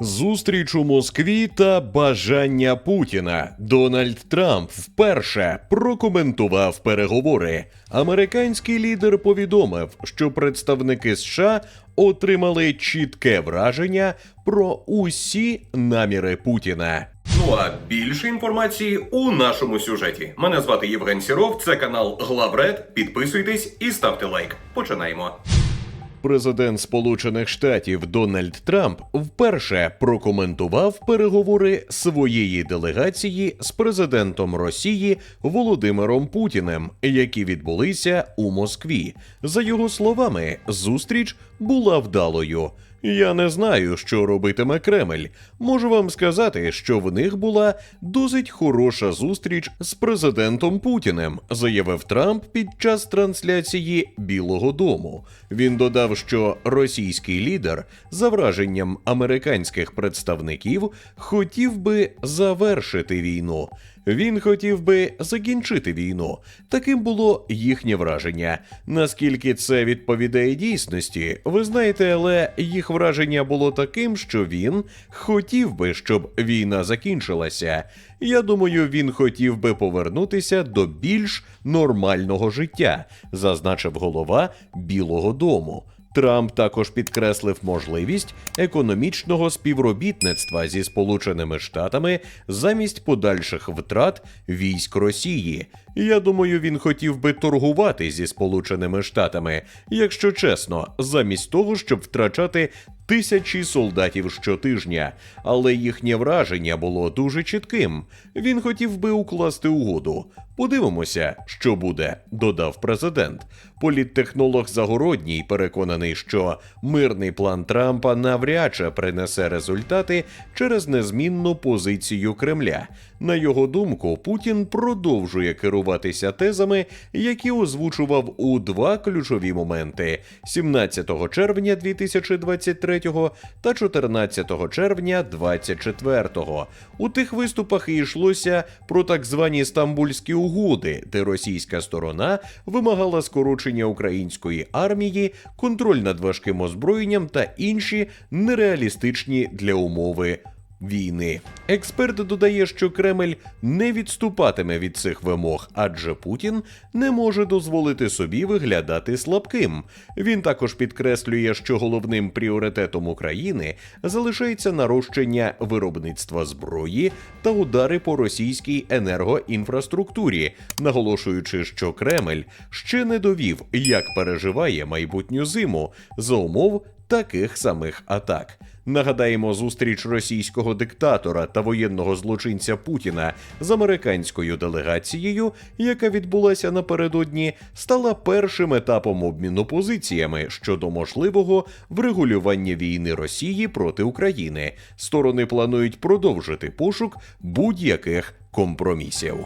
Зустріч у Москві та бажання Путіна. Дональд Трамп вперше прокоментував переговори. Американський лідер повідомив, що представники США отримали чітке враження про усі наміри Путіна. Ну а більше інформації у нашому сюжеті. Мене звати Євген Сіров, це канал Главред. Підписуйтесь і ставте лайк. Починаємо. Президент Сполучених Штатів Дональд Трамп вперше прокоментував переговори своєї делегації з президентом Росії Володимиром Путіним, які відбулися у Москві. За його словами, зустріч була вдалою. Я не знаю, що робитиме Кремль. Можу вам сказати, що в них була досить хороша зустріч з президентом Путіним, заявив Трамп під час трансляції Білого Дому. Він додав, що російський лідер, за враженням американських представників, хотів би завершити війну. Він хотів би закінчити війну. Таким було їхнє враження. Наскільки це відповідає дійсності, ви знаєте, але їх враження було таким, що він хотів би, щоб війна закінчилася. Я думаю, він хотів би повернутися до більш нормального життя, зазначив голова Білого Дому. Трамп також підкреслив можливість економічного співробітництва зі Сполученими Штатами замість подальших втрат військ Росії. Я думаю, він хотів би торгувати зі Сполученими Штатами, якщо чесно, замість того, щоб втрачати тисячі солдатів щотижня. Але їхнє враження було дуже чітким. Він хотів би укласти угоду. Подивимося, що буде, додав президент. Політтехнолог Загородній переконаний, що мирний план Трампа навряд чи принесе результати через незмінну позицію Кремля. На його думку, Путін продовжує керуватися тезами, які озвучував у два ключові моменти: 17 червня 2023 та 14 червня 2024. У тих виступах і йшлося про так звані стамбульські угоди, де російська сторона вимагала скорочення української армії, контроль над важким озброєнням та інші нереалістичні для умови. Війни експерт додає, що Кремль не відступатиме від цих вимог, адже Путін не може дозволити собі виглядати слабким. Він також підкреслює, що головним пріоритетом України залишається нарощення виробництва зброї та удари по російській енергоінфраструктурі, наголошуючи, що Кремль ще не довів, як переживає майбутню зиму за умов таких самих атак. Нагадаємо, зустріч російського диктатора та воєнного злочинця Путіна з американською делегацією, яка відбулася напередодні, стала першим етапом обміну позиціями щодо можливого врегулювання війни Росії проти України. Сторони планують продовжити пошук будь-яких компромісів.